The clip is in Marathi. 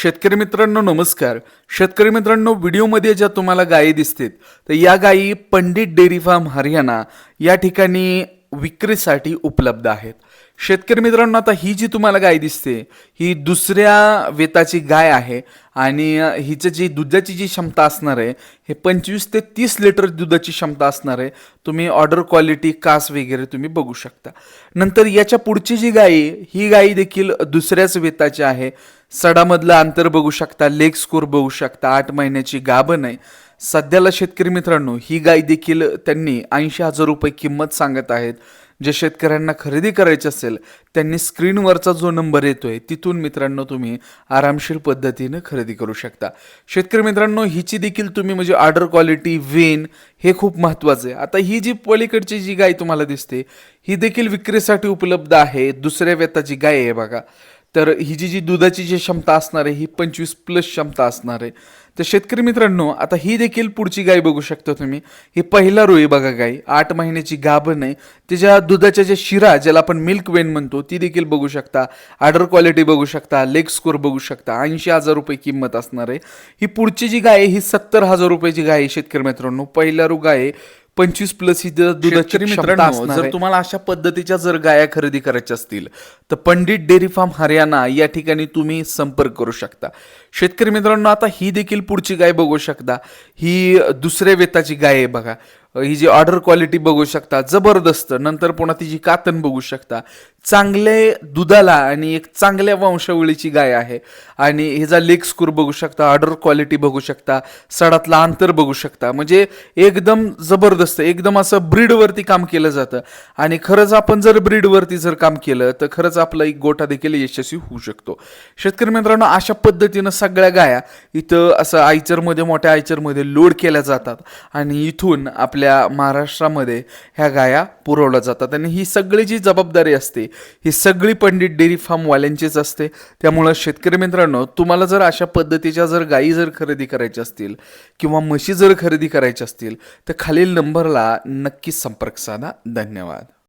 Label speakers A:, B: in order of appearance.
A: शेतकरी मित्रांनो नमस्कार. शेतकरी मित्रांनो व्हिडिओमध्ये ज्या तुम्हाला गायी दिसतील तर या गायी पंडित डेअरी फार्म हरियाणा या ठिकाणी विक्रीसाठी उपलब्ध आहेत. शेतकरी मित्रांनो आता ही जी तुम्हाला गाय दिसते ही दुसऱ्या वेताची गाय आहे आणि हिचं जी दुधाची जी क्षमता असणार आहे हे पंचवीस ते तीस लिटर दुधाची क्षमता असणार आहे. तुम्ही ऑर्डर क्वालिटी कास वगैरे तुम्ही बघू शकता. नंतर याच्या पुढची जी गाय ही गाय देखील दुसऱ्याच वेताची आहे. सडामधलं अंतर बघू शकता लेग स्कोर बघू शकता आठ महिन्याची गाभण आहे. सध्याला शेतकरी मित्रांनो ही गाय देखील त्यांनी ऐंशी हजार रुपये किंमत सांगत आहेत. जे शेतकऱ्यांना खरेदी करायची असेल त्यांनी स्क्रीनवरचा जो नंबर येतोय तिथून मित्रांनो तुम्ही आरामशीर पद्धतीनं खरेदी करू शकता. शेतकरी मित्रांनो हिची देखील तुम्ही म्हणजे ऑर्डर क्वालिटी वेन हे खूप महत्त्वाचं आहे. आता ही जी पलीकडची जी गाय तुम्हाला दिसते ही देखील विक्रीसाठी उपलब्ध आहे. दुसऱ्या वेताची गाय आहे बघा. तर ही जी जी दुधाची जी क्षमता असणार आहे ही पंचवीस प्लस क्षमता असणार आहे. तर शेतकरी मित्रांनो आता ही देखील पुढची गाय बघू शकता तुम्ही. ही पहिला रोई बघा गाय आठ महिन्याची गाभण आहे. तिच्या दुधाच्या ज्या शिरा ज्याला आपण मिल्क वेन म्हणतो ती देखील बघू शकता. आर्डर क्वालिटी बघू शकता. लेग स्कोर बघू शकता. ऐंशी हजार रुपये किंमत असणार आहे. ही पुढची जी गाय आहे ही सत्तर हजार रुपयाची गाय आहे शेतकरी मित्रांनो. पहिला रू गाय आहे. पंचवीस प्लस ही द- दुधाची
B: शेतकरी
A: क्षमता
B: मित्रांनो,
A: असणार
B: जर
A: आहे. तुम्हाला अशा पद्धतीच्या जर गाया खरेदी करायच्या असतील तर पंडित डेअरी फार्म हरियाणा या ठिकाणी तुम्ही संपर्क करू शकता. शेतकरी मित्रांनो आता ही देखील पुढची गाय बघू शकता. ही दुसऱ्या वेताची गाय आहे बघा. ही जी ऑर्डर क्वालिटी बघू शकता जबरदस्त नंतर पुन्हा तिची कातन बघू शकता चांगले दुधाला आणि एक चांगल्या वंशावळीची गाय आहे. आणि हिचा लेग स्कूर बघू शकता ऑर्डर क्वालिटी बघू शकता सडातला अंतर बघू शकता. म्हणजे एकदम जबरदस्त एकदम असं ब्रीडवरती काम केलं जातं. आणि खरंच आपण जर ब्रीडवरती जर काम केलं तर खरंच आपला एक गोठा देखील यशस्वी होऊ शकतो. शेतकरी मित्रांनो अशा पद्धतीनं सगळ्या गाया इथं असं आयचरमध्ये मोठ्या आयचरमध्ये लोड केल्या जातात. आणि इथून आपल्या महाराष्ट्रामध्ये ह्या गाया पुरवल्या जातात. आणि ही सगळी जी जबाबदारी असते ही सगळी पंडित डेअरी फार्मवाल्यांचीच असते. त्यामुळं शेतकरी मित्रांनो तुम्हाला जर अशा पद्धतीच्या जर गायी जर खरेदी करायच्या असतील किंवा म्हशी जर खरेदी करायच्या असतील तर खालील नंबरला नक्कीच संपर्क साधा. धन्यवाद.